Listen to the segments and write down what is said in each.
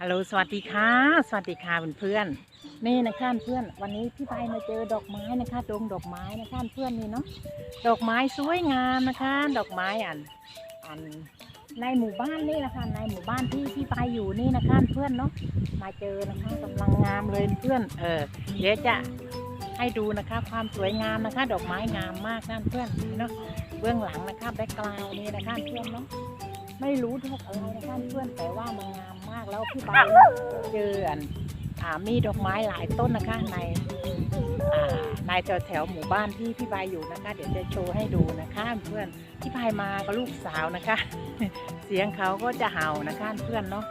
ฮัลโหลสวัสดีค่ะ สวัสดีค่ะเพื่อนๆนี่นะคะเพื่อนวันนี้พี่ไปมาเจอดอกไม้นะคะดงดอกไม้นะคะเพื่อนนี่เนาะดอกไม้สวยงามนะคะ ดอกไม้อันอันในหมู่บ้านนี่นะคะในหมู่บ้านที่พี่ไปอยู่นี่นะคะเพื่อนเนาะมาเจอนะคะกำลังงามเลยเพื่อน เออเดี๋ยวจะให้ดูนะคะ ความสวยงามนะคะ ดอกไม้งามมากนั่นเพื่อนเนาะเบื้องหลังนะคะแบ็กกราวนี่นะคะเพื่อนเนาะ ไม่รู้ดอกอะไรนะคะเพื่อนแต่ว่ามันงามมากแล้วพี่ใบเจออ่ามีดอกไม้หลายต้นนะคะ ในอ่าในแถวแถวหมู่บ้านที่พี่ใบอยู่นะคะ เดี๋ยวจะโชว์ให้ดูนะคะเพื่อนพี่ใบมากับลูกสาวนะคะ เสียงเขาก็จะเห่านะคะเพื่อนเนาะ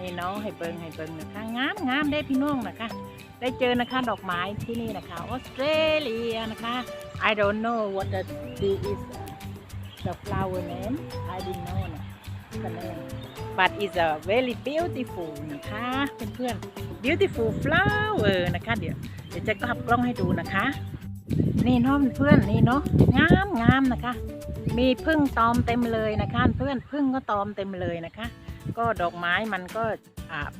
นี่เนาะให้เบิงให้เบิงนะคะงามงามได้พี่น้องนะคะ ได้เจอนะคะดอกไม้ที่นี่นะคะออสเตรเลียนะคะ I don't know what the this is the flower name I didn't know นะ but it's a very beautiful นะคะเพื่อนๆ beautiful flower นะคะ เดี๋ยวเดี๋ยวจะกลับกล้องให้ดูนะคะ นี่เนาะเพื่อนนี่เนาะงามงามนะคะ มีพึ่งตอมเต็มเลยนะคะเพื่อนพึ่งก็ตอมเต็มเลยนะคะ ก็ดอกไม้มันก็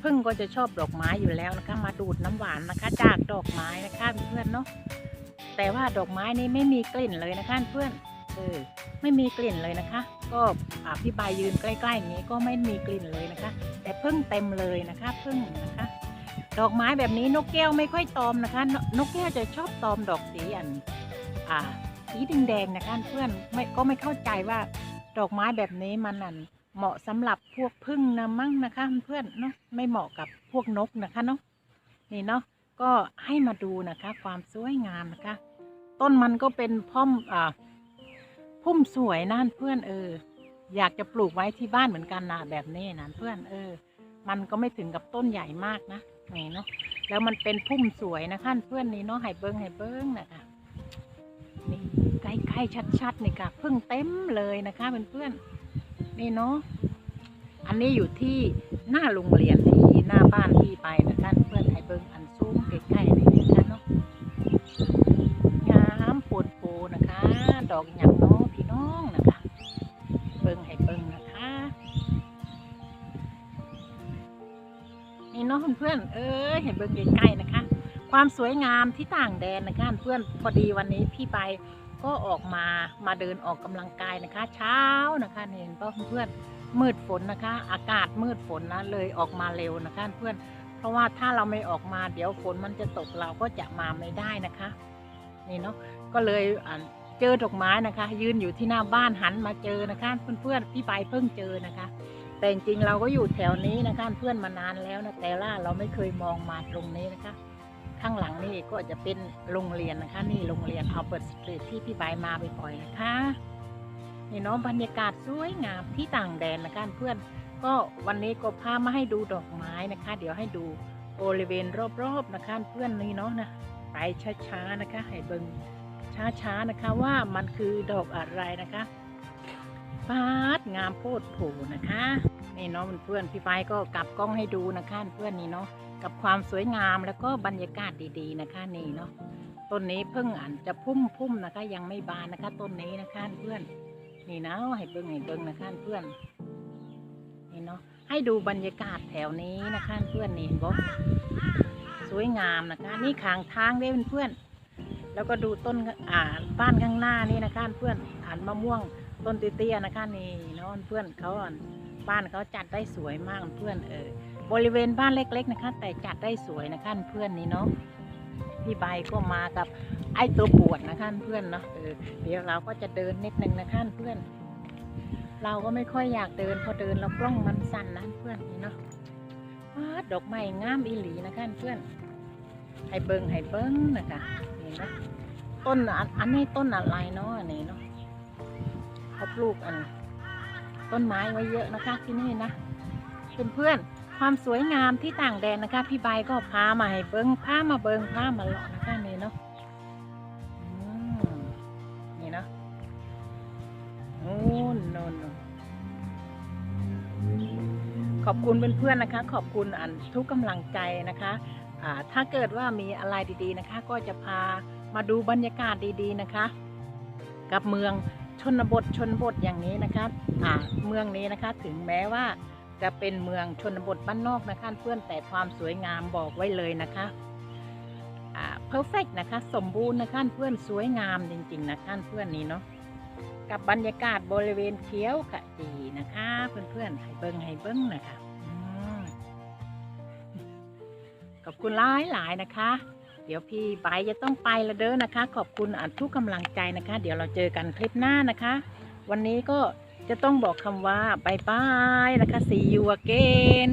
พึ่งก็จะชอบดอกไม้อยู่แล้วนะคะ มาดูดน้ำหวานนะคะ จากดอกไม้นะคะเพื่อนเนาะแต่ว่าดอกไม้นี้ไม่มีกลิ่นเลยนะคะเพื่อนเออไม่มีกลิ่นเลยนะคะ ก็อ่าพี่บายยืนใกล้ๆอย่างนี้ก็ไม่มีกลิ่นเลยนะคะ แต่พึ่งเต็มเลยนะคะพึ่งนะคะ ดอกไม้แบบนี้นกแก้วไม่ค่อยตอมนะคะ นกแก้วจะชอบตอมดอกสีอันอ่าสีแดงๆนะคะเพื่อนไม่ก็ไม่เข้าใจว่าดอกไม้แบบนี้มันอันเหมาะสำหรับพวกพึ่งนะมั้งนะคะเพื่อนเนาะไม่เหมาะกับพวกนกนะคะเนาะนี่เนาะก็ให้มาดูนะคะ ความสวยงามนะคะ ต้นมันก็เป็นพ่อมอ่า พุ่มสวยนั่นเพื่อนเออ อยากจะปลูกไว้ที่บ้านเหมือนกันนะแบบนี้นะเพื่อนเออ มันก็ไม่ถึงกับต้นใหญ่มากนะนี่เนาะแล้วมันเป็นพุ่มสวยนะคะเพื่อนนี่เนาะให้เบิ้งให้เบิ้งนะคะนี่ใกล้ๆชัดๆนี่ค่ะพึ่งเต็มเลยนะคะเพื่อนๆนี่เนาะอันนี้อยู่ที่หน้าโรงเรียนที่หน้าบ้านที่ไปนะคะเพื่อนให้เบิ้งอันซูมใกล้ๆนี่นะคะเนาะงามโปวดโพนะคะ ดอกหยา พื่อนๆ เอ้ยเห็นเบิ้งใกล้ๆนะคะ ความสวยงามที่ต่างแดนนะคะเพื่อนพอดีวันนี้พี่ไปก็ออกมามาเดินออกกำลังกายนะคะ เช้านะคะเห็นป่ะเพื่อนมืดฝนนะคะ อากาศมืดฝนนะเลยออกมาเร็วนะคะเพื่อนเพราะว่าถ้าเราไม่ออกมาเดี๋ยวฝนมันจะตกเราก็จะมาไม่ได้นะคะ นี่เนาะก็เลยเจอดอกไม้นะคะ ยืนอยู่ที่หน้าบ้านหันมาเจอนะคะ เพื่อนๆพี่ไปเพิ่งเจอนะคะ แต่จริงเราก็อยู่แถวนี้นะคะเพื่อนมานานแล้วนะแต่ล่าเราไม่เคยมองมาตรงนี้นะคะ ข้างหลังนี่ก็จะเป็นโรงเรียนนะคะ นี่โรงเรียนเอัลเบิร์ตสตรีทที่พี่ใบายมาบ่อยๆนะคะนี่เนาะบรรยากาศสวยงามที่ต่างแดนนะคะเพื่อนก็วันนี้ก็พามาให้ดูดอกไม้นะคะ เดี๋ยวให้ดูบริเวณรอบๆนะคะเพื่อนนี่เนาะนะไปช้าๆนะคะ ให้เบิ่งช้าๆนะคะว่ามันคือดอกอะไรนะคะฟาดงามโพดโผนะคะ นี่เนาะเพื่อนพี่ไฟก็กลับกล้องให้ดูนะคะเพื่อนนี่เนาะกับความสวยงามแล้วก็บรรยากาศดีๆนะคะนี่เนาะต้นนี้เพิ่งอ่านจะพุ่มพุ่มๆนะคะ ยังไม่บานนะคะ ต้นนี้นะคะเพื่อน นี่นะให้เบิ้งให้เบิ้งนะคะเพื่อนนี่เนาะให้ดูบรรยากาศแถวนี้นะคะเพื่อนนี่เห็นบ่สวยงามนะคะ นี่ขางทางเด้เพื่อนแล้วก็ดูต้นอ่าบ้านข้างหน้านี่นะคะเพื่อนอ่านมะม่วงต้นเตี้ยๆนะคะนี่เนาะเพื่อนเขาอะ บ้านเขาจัดได้สวยมากเพื่อนเออบริเวณบ้านเล็ก ๆนะคะ แต่จัดได้สวยนะคะเพื่อนนี่เนาะพี่ใบก็มากับไอ้ตัวปวดนะคะเพื่อนเนาะเออเดี๋ยวเราก็จะเดินนิดนึงนะคะเพื่อน เราก็ไม่ค่อยอยากเดินพอเดินแล้วกล้องมันสั่นนะเพื่อนนี่เนาะวาดอกไม้งามอีหลีนะคะเพื่อนให้เบิงให้เบิงนะคะนี่เนาะต้นอันนี้ต้นอะไรเนาะอันนี่เนาะเขาปลูกอัน ต้นไม้ไว้เยอะนะคะที่นี่นะเพื่อนๆความสวยงามที่ต่างแดนนะคะ พี่ใบก็พามาให้เบิ้งพามาเบิ้งพามาเลาะนะคะนี่เนาะนี่เนาะโน่นโน่นขอบคุณเพื่อนๆนะคะ ขอบคุณอันทุกกำลังใจนะคะถ้าเกิดว่ามีอะไรดีๆนะคะ ก็จะพามาดูบรรยากาศดีๆนะคะ กับเมือง ชนบทชนบทอย่างนี้นะคะอ่าเมืองนี้นะคะถึงแม้ว่าจะเป็นเมืองชนบทบ้านนอกนะคะเพื่อนแต่ความสวยงามบอกไว้เลยนะคะอ่า perfect นะคะ สมบูรณ์นะคะเพื่อนสวยงามจริง ๆ นะคะเพื่อนนี้เนาะกับบรรยากาศบริเวณเขียวขจีนะคะ เพื่อนๆให้เบิ้งให้เบิ้งนะคะขอบคุณหลายหลายๆนะคะ เดี๋ยวพี่ใบจะต้องไปละเด้อนะคะ ขอบคุณอะทุกกำลังใจนะคะ เดี๋ยวเราเจอกันคลิปหน้านะคะ วันนี้ก็จะต้องบอกคำว่าบายบายนะคะ see you again